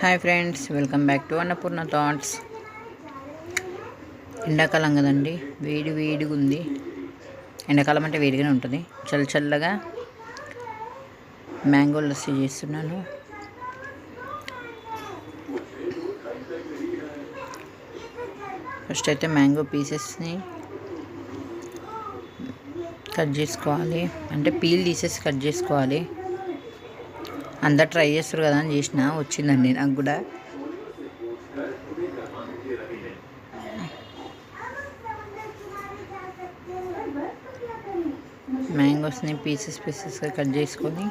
Hi friends welcome back to Annapurna thoughts ఎండాకాలం కదండి వేడి వేడిగా ఉంది. ఎండాకాలం అంటే వేడిగానే ఉంటుంది. చల్ల చల్లగా మ్యాంగో లస్సీ చేస్తున్నాను. ఫస్ట్ అయితే మ్యాంగో పీసెస్ని కట్ చేసుకోవాలి. అంటే పీల్ తీసేసి కట్ చేసుకోవాలి. అందరు ట్రై చేస్తారు కదా అని చేసిన వచ్చిందండి నాకు కూడా. మ్యాంగోస్ని పీసెస్ పీసెస్గా కట్ చేసుకొని.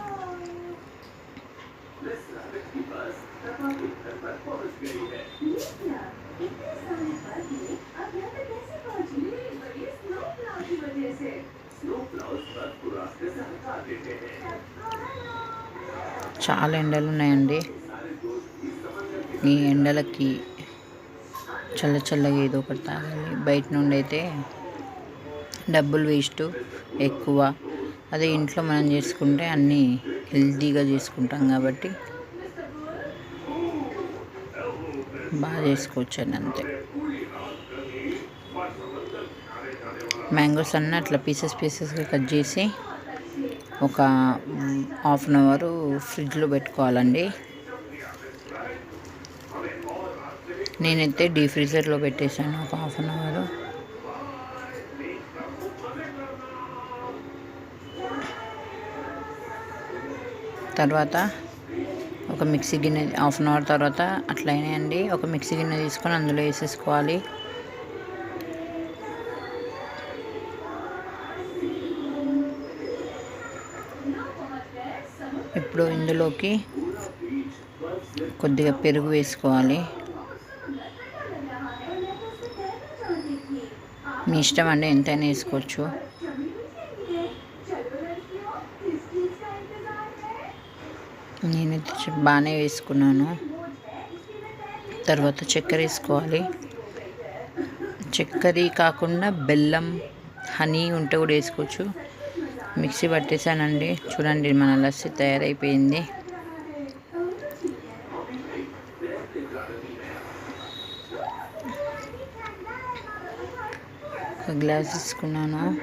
చాలా ఎండలు ఉన్నాయండి. ఈ ఎండలకి చల్ల చల్లగా ఏదో ఒకటి తాగాలి. బయట నుండి అయితే డబ్బులు వేస్ట్ ఎక్కువ. అదే ఇంట్లో మనం చేసుకుంటే అన్నీ హెల్తీగా చేసుకుంటాం కాబట్టి బాగా చేసుకోవచ్చు అని అంతే. మ్యాంగోస్ అన్న అట్లా పీసెస్ పీసెస్గా కట్ చేసి ఒక హాఫ్ అన్ అవర్ ఫ్రిడ్జ్లో పెట్టుకోవాలండి. నేనైతే డీ ఫ్రీజర్లో పెట్టేశాను ఒక హాఫ్ అన్ అవర్. తర్వాత ఒక మిక్సీ గిన్నె హాఫ్ అన్ అవర్ తర్వాత అట్లయినా అండి ఒక మిక్సీ గిన్నె తీసుకొని అందులో వేసేసుకోవాలి. ఇప్పుడు ఇందులోకి కొద్దిగా పెరుగు వేసుకోవాలి. మీ ఇష్టం అండి ఎంతైనా వేసుకోవచ్చు. నేనైతే బాగానే వేసుకున్నాను. తర్వాత చక్కెర వేసుకోవాలి. చక్కెర కాకుండా బెల్లం హనీ ఉంటే కూడా వేసుకోవచ్చు. మిక్సీ పట్టేశానండి. చూడండి మన లస్సీ తయారైపోయింది. ఒక గ్లాస్ తీసుకున్నాను?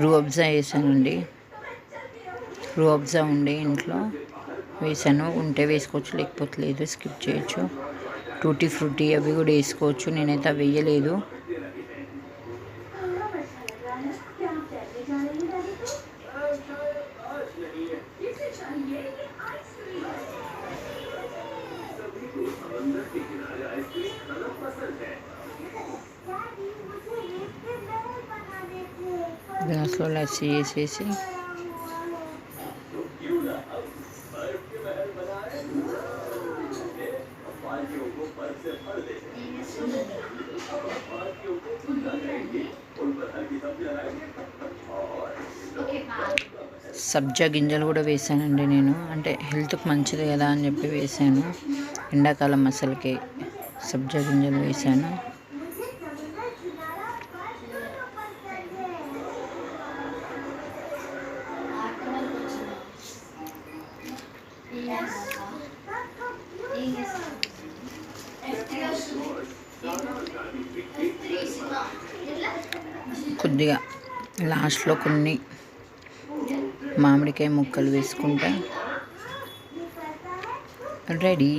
రూఅబ్జా వేసానండి. రూఅబ్జా ఉండే ఇంట్లో. వేసాను. ఉంటే వేసుకోవచ్చు లేకపోతే లేదు. స్కిప్ చేయొచ్చు. టూటీ ఫ్రూటీ అవి కూడా వేసుకోవచ్చు. నేనైతే అవి వేయలేదు. గ్లాస్లో లస్సీ వేసేసి సబ్జా గింజలు కూడా వేసానండి నేను. అంటే హెల్త్కి మంచిది కదా అని చెప్పి వేసాను. ఎండాకాలం అసలుకి సబ్జా గింజలు వేసాను కొద్దిగా లాస్ట్లో కొన్ని మామిడికాయ ముక్కలు వేసుకుంటా. రెడీ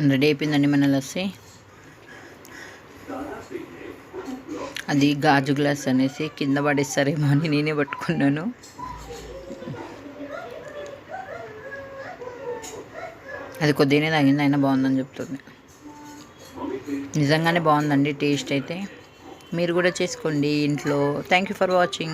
రెడీ అయిపోయిందండి మన లస్సీ. అది గాజు గ్లాస్ అనేసి కింద పడేస్తారేమో అని నేనే పట్టుకున్నాను. అది కొద్దిగానే తాగింది అయినా బాగుందని చెప్తుంది. నిజంగానే బాగుందండి టేస్ట్ అయితే. మీరు కూడా చేసుకోండి ఇంట్లో. Thank you for watching